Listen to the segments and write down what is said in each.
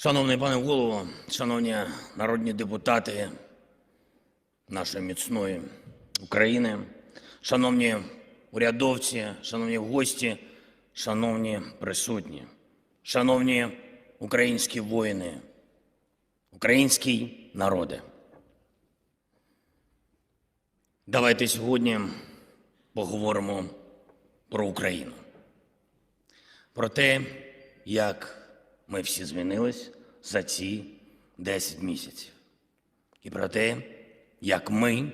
Шановний пане голово, шановні народні депутати нашої міцної України, шановні урядовці, шановні гості, шановні присутні, шановні українські воїни, український народи. Давайте сьогодні поговоримо про Україну, про те, як ми всі змінились за ці 10 місяців, і про те, як ми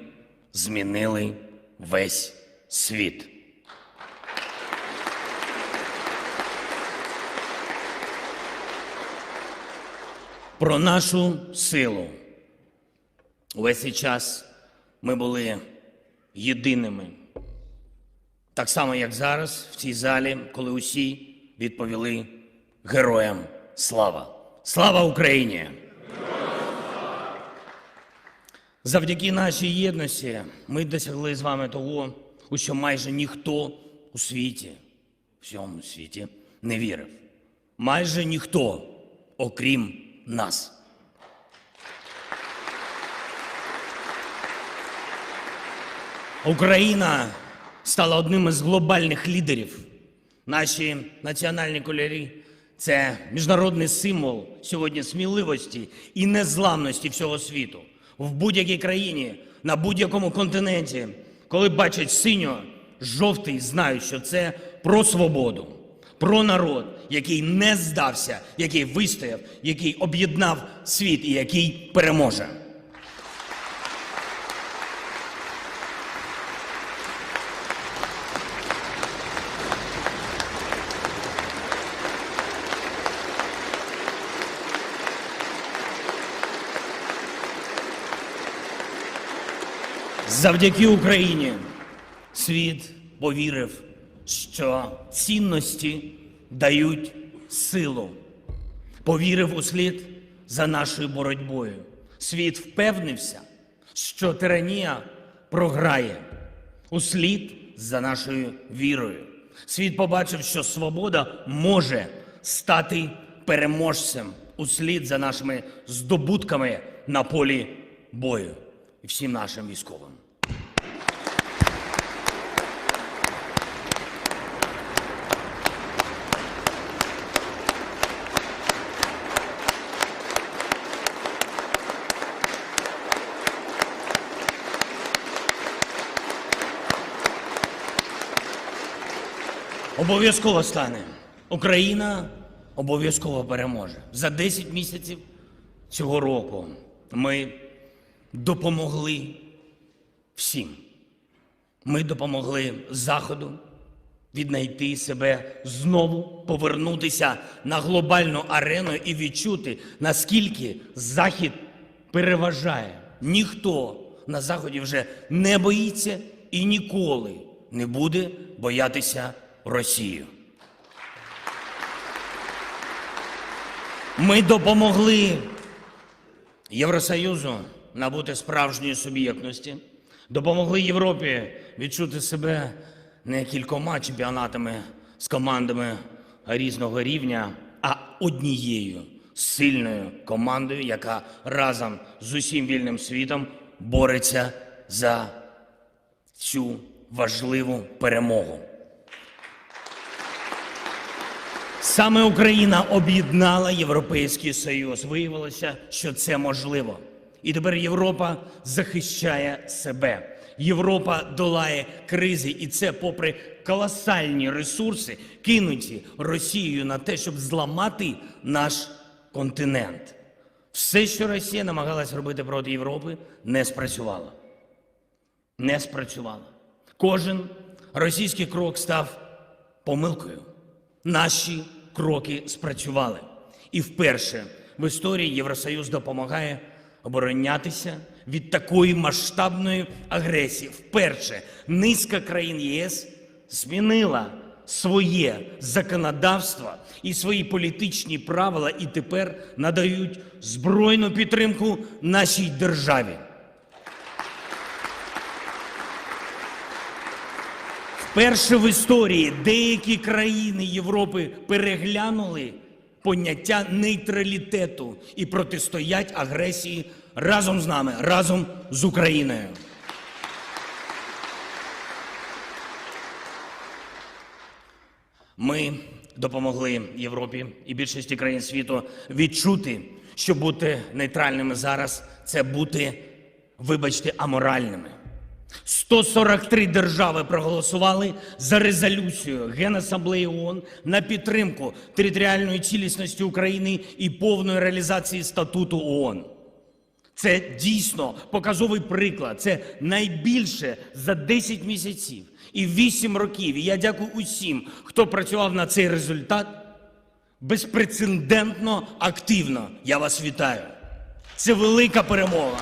змінили весь світ. Про нашу силу. Увесь цей час ми були єдиними. Так само, як зараз в цій залі, коли усі відповіли героям слава. Слава Україні! Завдяки нашій єдності ми досягли з вами того, у що майже ніхто у світі, всьому світі, не вірив. Майже ніхто, окрім нас. Україна стала одним із глобальних лідерів. Наші національні кольори це міжнародний символ сьогодні сміливості і незламності всього світу. В будь-якій країні, на будь-якому континенті, коли бачать синьо, жовтий, знають, що це про свободу, про народ, який не здався, який вистояв, який об'єднав світ і який переможе. Завдяки Україні світ повірив, що цінності дають силу. Повірив у слід за нашою боротьбою. Світ впевнився, що тиранія програє услід за нашою вірою. Світ побачив, що свобода може стати переможцем услід за нашими здобутками на полі бою і всім нашим військовим. Обов'язково стане. Україна обов'язково переможе. За 10 місяців цього року ми допомогли всім. Ми допомогли Заходу віднайти себе знову, повернутися на глобальну арену і відчути, наскільки Захід переважає. Ніхто на Заході вже не боїться і ніколи не буде боятися Росію. Ми допомогли Євросоюзу набути справжньої суб'єктності, допомогли Європі відчути себе не кількома чемпіонатами з командами різного рівня, а однією сильною командою, яка разом з усім вільним світом бореться за цю важливу перемогу. Саме Україна об'єднала Європейський Союз. Виявилося, що це можливо. І тепер Європа захищає себе. Європа долає кризи, і це попри колосальні ресурси, кинуті Росією на те, щоб зламати наш континент. Все, що Росія намагалась робити проти Європи, не спрацювало. Не спрацювало. Кожен російський крок став помилкою. Наші кроки спрацювали. І вперше в історії Євросоюз допомагає оборонятися від такої масштабної агресії. Вперше низка країн ЄС змінила своє законодавство і свої політичні правила, і тепер надають збройну підтримку нашій державі. Вперше в історії деякі країни Європи переглянули поняття нейтралітету і протистоять агресії разом з нами, разом з Україною. Ми допомогли Європі і більшості країн світу відчути, що бути нейтральними зараз це бути, вибачте, аморальними. 143 держави проголосували за резолюцію Генасамблеї ООН на підтримку територіальної цілісності України і повної реалізації статуту ООН. Це дійсно показовий приклад. Це найбільше за 10 місяців і 8 років. І я дякую усім, хто працював на цей результат безпрецедентно активно. Я вас вітаю. Це велика перемога.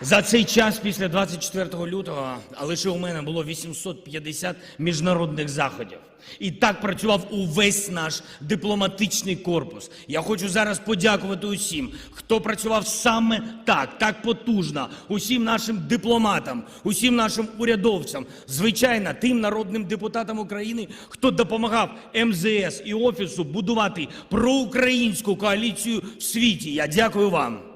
За цей час після 24 лютого, а лише у мене було 850 міжнародних заходів. І так працював увесь наш дипломатичний корпус. Я хочу зараз подякувати усім, хто працював саме так, так потужно, усім нашим дипломатам, усім нашим урядовцям, звичайно, тим народним депутатам України, хто допомагав МЗС і офісу будувати проукраїнську коаліцію в світі. Я дякую вам.